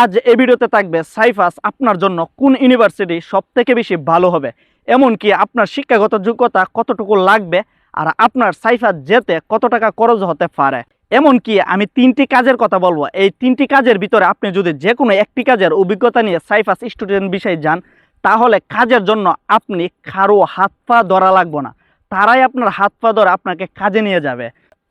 আজ এই ভিডিওতে থাকবে সাইফাস আপনার জন্য কোন ইউনিভার্সিটি সব থেকে বেশি ভালো হবে? এমনকি আপনার শিক্ষাগত যোগ্যতা কতটুকু লাগবে আর আপনার সাইফাস যেতে কত টাকা খরচ হতে পারে? এমনকি আমি তিনটি কাজের কথা বলব। এই তিনটি কাজের ভিতরে আপনি যদি যে কোনো একটি কাজের অভিজ্ঞতা নিয়ে সাইফাস স্টুডেন্ট বিষয়ে যান, তাহলে কাজের জন্য আপনি কারও হাত পা ধরা লাগবে না। তারাই আপনার হাত পা ধরে আপনাকে কাজে নিয়ে যাবে।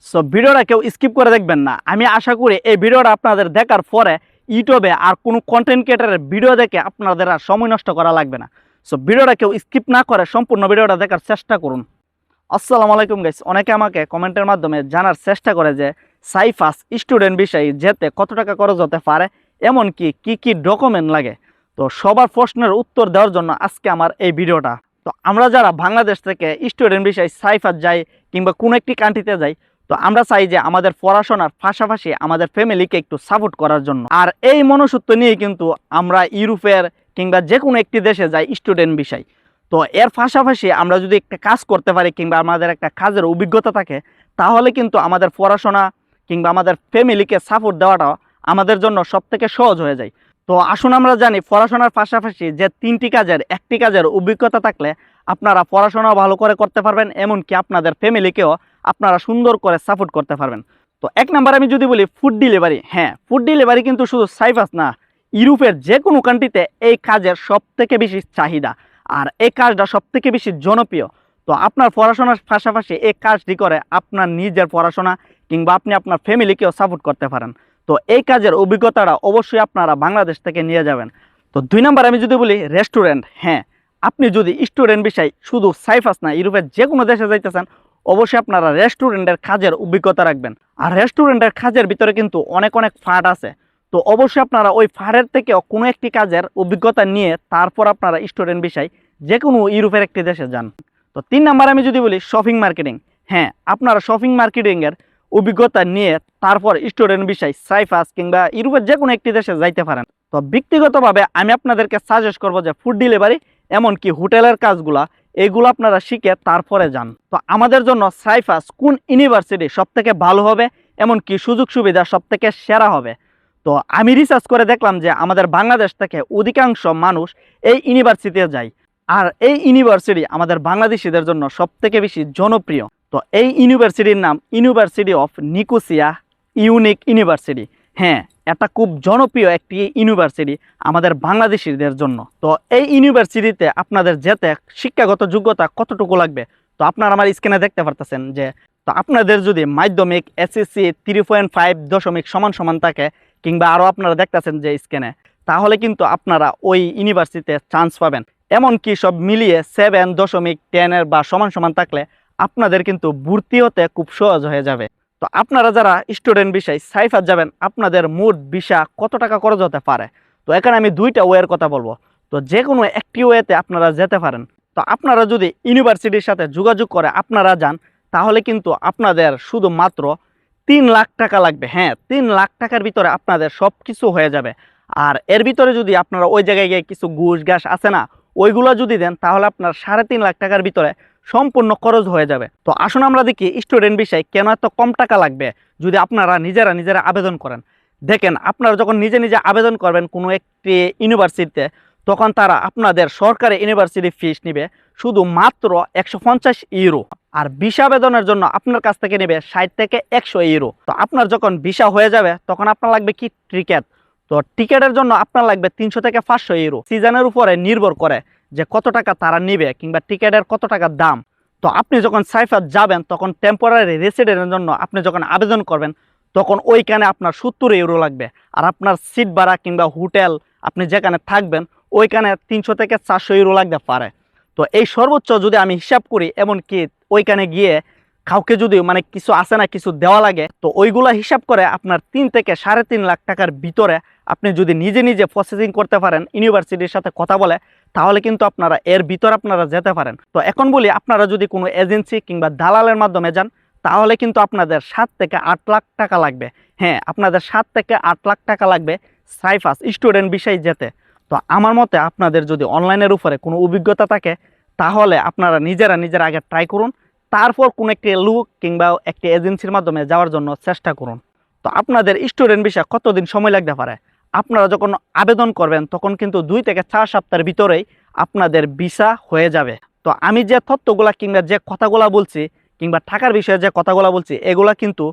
সো ভিডিওটা কেউ স্কিপ করে দেখবেন না। আমি আশা করি এই ভিডিওটা আপনাদের দেখার পরে ইউটিউবে আর কোনো কন্টেন্ট ক্রিয়েটারের ভিডিও দেখে আপনাদের আর সময় নষ্ট করা লাগবে না। সো ভিডিওটা কেউ স্কিপ না করে, সম্পূর্ণ ভিডিওটা দেখার চেষ্টা করুন। আসসালামু আলাইকুম গাইস অনেকে আমাকে কমেন্টের মাধ্যমে জানার চেষ্টা করে যে, সাইফাস স্টুডেন্ট বিষয়ে যেতে কত টাকা খরচ হতে পারে, এমনকি কি কি ডকুমেন্ট লাগে? তো সবার প্রশ্নের উত্তর দেওয়ার জন্য আজকে আমার এই ভিডিওটা তো আমরা যারা বাংলাদেশ থেকে স্টুডেন্ট বিষয়ে সাইফাস যাই, কিংবা কোনো একটি কান্ট্রিতে যাই তো আমরা চাই যে আমাদের পড়াশোনার পাশাপাশি আমাদের ফ্যামিলিকে একটু সাপোর্ট করার জন্য। আর এই মনসূত্র নিয়ে কিন্তু আমরা ইউরোপের কিংবা যে কোনো একটি দেশে যাই স্টুডেন্ট বিষয়। তো এর পাশাপাশি আমরা যদি একটা কাজ করতে পারি কিংবা আমাদের একটা কাজের অভিজ্ঞতা থাকে, তাহলে কিন্তু আমাদের পড়াশোনা কিংবা আমাদের ফ্যামিলিকে সাপোর্ট দেওয়াটা আমাদের জন্য সব থেকে সহজ হয়ে যায়। তো আসুন আমরা জানি পড়াশোনার পাশাপাশি যে তিনটি কাজের, একটি কাজের অভিজ্ঞতা থাকলে আপনারা পড়াশোনা ভালো করে করতে পারবেন, এমনকি আপনাদের ফ্যামিলিকেও আপনারা সুন্দর করে সাপোর্ট করতে পারবেন। তো এক নাম্বার আমি যদি বলি ফুড ডেলিভারি হ্যাঁ ফুড ডেলিভারি কিন্তু শুধু সাইফাস না, ইউরোপের যে কোনো কান্ট্রিতে এই কাজের সব থেকে বেশি চাহিদা আর এই কাজটা সব থেকে বেশি জনপ্রিয়। তো আপনার পড়াশোনার পাশাপাশি এই কাজটি করে আপনার নিজের পড়াশোনা কিংবা আপনি আপনার ফ্যামিলিকেও সাপোর্ট করতে পারেন। তো এই কাজের অভিজ্ঞতাটা অবশ্যই আপনারা বাংলাদেশ থেকে নিয়ে যাবেন। তো দুই নাম্বার আমি যদি বলি রেস্টুরেন্ট হ্যাঁ আপনি যদি স্টুডেন্ট বিষয় শুধু সাইফাস না, ইউরোপের যে কোনো দেশে যাইতেছেন অবশ্যই আপনারা রেস্টুরেন্টের কাজের অভিজ্ঞতা রাখবেন। আর রেস্টুরেন্টের কাজের ভিতরে কিন্তু অনেক অনেক ফাট আছে। তো অবশ্যই আপনারা ওই ফাড়ের থেকে কোনো একটি কাজের অভিজ্ঞতা নিয়ে তারপর আপনারা স্টুডেন্ট বিষয় যে কোনো ইউরোপের একটি দেশে যান। তো তিন নাম্বার আমি যদি বলি, শপিং মার্কেটিং। হ্যাঁ আপনারা শপিং মার্কেটিংয়ের অভিজ্ঞতা নিয়ে তারপর স্টুডেন্ট বিষয়, সাইফাস কিংবা ইউরোপের যে কোনো একটি দেশে যাইতে পারেন। তো ব্যক্তিগতভাবে আমি আপনাদেরকে সাজেস্ট করব যে ফুড ডেলিভারি এমনকি হোটেলের কাজগুলা, এগুলো আপনারা শিখে তারপরে যান। তো আমাদের জন্য সাইফাস কোন ইউনিভার্সিটি সব থেকে ভালো হবে? এমনকি সুযোগ সুবিধা সব থেকে সেরা হবে? তো আমি রিসার্চ করে দেখলাম যে আমাদের বাংলাদেশ থেকে অধিকাংশ মানুষ এই ইউনিভার্সিটিতে যায়। আর এই ইউনিভার্সিটি আমাদের বাংলাদেশিদের জন্য সব থেকে বেশি জনপ্রিয়। তো এই ইউনিভার্সিটির নাম university of Nicosia unique university হ্যাঁ এটা খুব জনপ্রিয় একটি ইউনিভার্সিটি আমাদের বাংলাদেশিদের জন্য। তো এই ইউনিভার্সিটিতে আপনাদের যেতে শিক্ষাগত যোগ্যতা কতটুকু লাগবে? তো আপনারা আমার স্ক্রিনে দেখতে পারতেছেন যে, তো আপনাদের যদি মাধ্যমিক এসএসসি থ্রি পয়েন্ট ফাইভ দশমিক সমান সমান থাকে, কিংবা আরও আপনারা দেখতেছেন যে স্ক্রিনে তাহলে কিন্তু আপনারা ওই ইউনিভার্সিটিতে চান্স পাবেন। এমনকি সব মিলিয়ে সেভেন দশমিক টেনের বা সমান সমান থাকলে আপনাদের কিন্তু ভর্তি হতে খুব সহজ হয়ে যাবে। তো আপনারা যারা স্টুডেন্ট বিষয় সাইফার যাবেন, আপনাদের মোট ভিসা কত টাকা খরচ হতে পারে? তো এখানে আমি দুইটা ওয়ের কথা বলব। তো যে কোনো একটি ওয়েতে আপনারা যেতে পারেন। তো আপনারা যদি ইউনিভার্সিটির সাথে যোগাযোগ করে আপনারা যান, তাহলে কিন্তু আপনাদের শুধুমাত্র তিন লাখ টাকা লাগবে। হ্যাঁ তিন লাখ টাকার ভিতরে আপনাদের সব কিছু হয়ে যাবে। আর এর ভিতরে যদি আপনারা ওই জায়গায় গিয়ে কিছু ঘুষ ঘাস আছে না ওইগুলো যদি দেন, তাহলে আপনার সাড়ে তিন লাখ টাকার ভিতরে সম্পূর্ণ খরচ হয়ে যাবে। তো আসুন আমরা দেখি স্টুডেন্ট বিষয় কেন এত কম টাকা লাগবে, যদি আপনারা নিজেরা নিজেরা আবেদন করেন। দেখেন, আপনারা যখন নিজে নিজে আবেদন করবেন কোনো একটি ইউনিভার্সিটিতে তখন তারা আপনাদের সরকারি ইউনিভার্সিটি ফিস নেবে শুধু মাত্র একশো পঞ্চাশ ইউরো আর ভিসা আবেদনের জন্য আপনার কাছ থেকে নেবে ষাট থেকে একশো ইউরো তো আপনার যখন ভিসা হয়ে যাবে, তখন আপনার লাগবে কি টিকেট তো টিকেটের জন্য আপনার লাগবে তিনশো থেকে পাঁচশো ইউরো সিজনের উপরে নির্ভর করে যে কত টাকা তারা নেবে কিংবা টিকেটের কত টাকা দাম। তো আপনি যখন সাইফার যাবেন, তখন টেম্পোরারি রেসিডেন্টের জন্য আপনি যখন আবেদন করবেন, তখন ওইখানে আপনার সত্তর ইউরো লাগবে। আর আপনার সিট ভাড়া কিংবা হোটেল আপনি যেখানে থাকবেন, ওইখানে তিনশো থেকে চারশো ইউরো লাগতে পারে। তো এই সর্বোচ্চ যদি আমি হিসাব করি, এমনকি ওইখানে গিয়ে কাউকে যদি মানে কিছু আসে না, কিছু দেওয়া লাগে, তো ওইগুলা হিসাব করে আপনার তিন থেকে সাড়ে তিন লাখ টাকার ভিতরে আপনি যদি নিজে নিজে প্রসেসিং করতে পারেন ইউনিভার্সিটির সাথে কথা বলে, তাহলে কিন্তু আপনারা এর ভিতর আপনারা যেতে পারেন। তো এখন বলি, আপনারা যদি কোনো এজেন্সি কিংবা দালালের মাধ্যমে যান, তাহলে কিন্তু আপনাদের সাত থেকে আট লাখ টাকা লাগবে। হ্যাঁ আপনাদের সাত থেকে আট লাখ টাকা লাগবে সাইফাস স্টুডেন্ট বিষয়ে যেতে। তো আমার মতে আপনাদের যদি অনলাইনের উপরে কোনো অভিজ্ঞতা থাকে, তাহলে আপনারা নিজেরা নিজেরা আগে ট্রাই করুন। তারপর কোনো একটি লুক কিংবা একটি এজেন্সির মাধ্যমে যাওয়ার জন্য চেষ্টা করুন। তো আপনাদের স্টুডেন্ট বিষয়ে কতদিন সময় লাগতে পারে? আপনারা যখন আবেদন করবেন, তখন কিন্তু দুই থেকে চার সপ্তাহের ভিতরেই আপনাদের ভিসা হয়ে যাবে। তো আমি যে তথ্যগুলা কিংবা যে কথাগুলা বলছি, কিংবা টাকার বিষয়ে যে কথাগুলা বলছি, এগুলা কিন্তু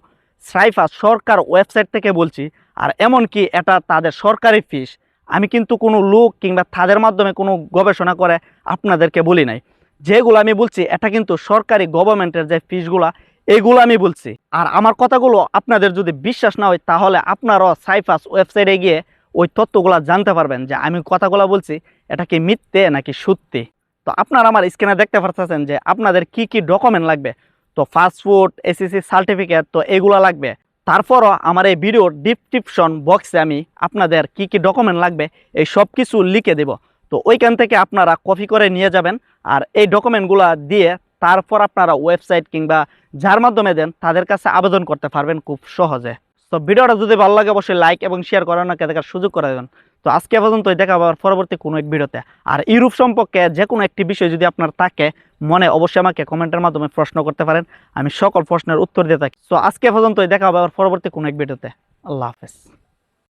সাইফা সরকার ওয়েবসাইট থেকে বলছি। আর এমনকি এটা তাদের সরকারি ফিস আমি কিন্তু কোনো লোক কিংবা তাদের মাধ্যমে কোনো গবেষণা করে আপনাদেরকে বলি নাই। যেগুলো আমি বলছি, এটা কিন্তু সরকারি গভর্নমেন্টের যে ফিসগুলা এগুলো আমি বলছি। আর আমার কথাগুলো আপনাদের যদি বিশ্বাস না হয়, তাহলে আপনারাও সাইফাস ওয়েবসাইটে গিয়ে ওই তথ্যগুলো জানতে পারবেন যে আমি কথাগুলো বলছি, এটা কি মিথ্যে নাকি সত্যি? তো আপনারা আমার স্ক্রিনে দেখতে পারতেছেন যে আপনাদের কি কি ডকুমেন্ট লাগবে? তো পাসপোর্ট এসএসসি সার্টিফিকেট তো এগুলো লাগবে। তারপরও আমার এই ভিডিওর ডিসক্রিপশন বক্সে আমি আপনাদের কি কি ডকুমেন্ট লাগবে, এই সব কিছু লিখে দেব। তো ওইখান থেকে আপনারা কপি করে নিয়ে যাবেন। আর এই ডকুমেন্টগুলো দিয়ে তারপর আপনারা ওয়েবসাইট কিংবা যার মাধ্যমে দেন, তাদের কাছে আবেদন করতে পারবেন খুব সহজে। তো ভিডিওটা যদি ভালো লাগে, অবশ্যই লাইক এবং শেয়ার করার না দেখার সুযোগ করে দেবেন। তো আজকে পর্যন্তই, দেখা আবার পরবর্তী কোনো এক ভিডিওতে। আর ইউরোপ সম্পর্কে যে কোনো একটি বিষয় যদি আপনার থাকে, মনে অবশ্যই আমাকে কমেন্টের মাধ্যমে প্রশ্ন করতে পারেন। আমি সকল প্রশ্নের উত্তর দিয়ে থাকি। তো আজকে পর্যন্তই, দেখা আবার পরবর্তী কোনো এক ভিডিওতে। আল্লাহ হাফেজ।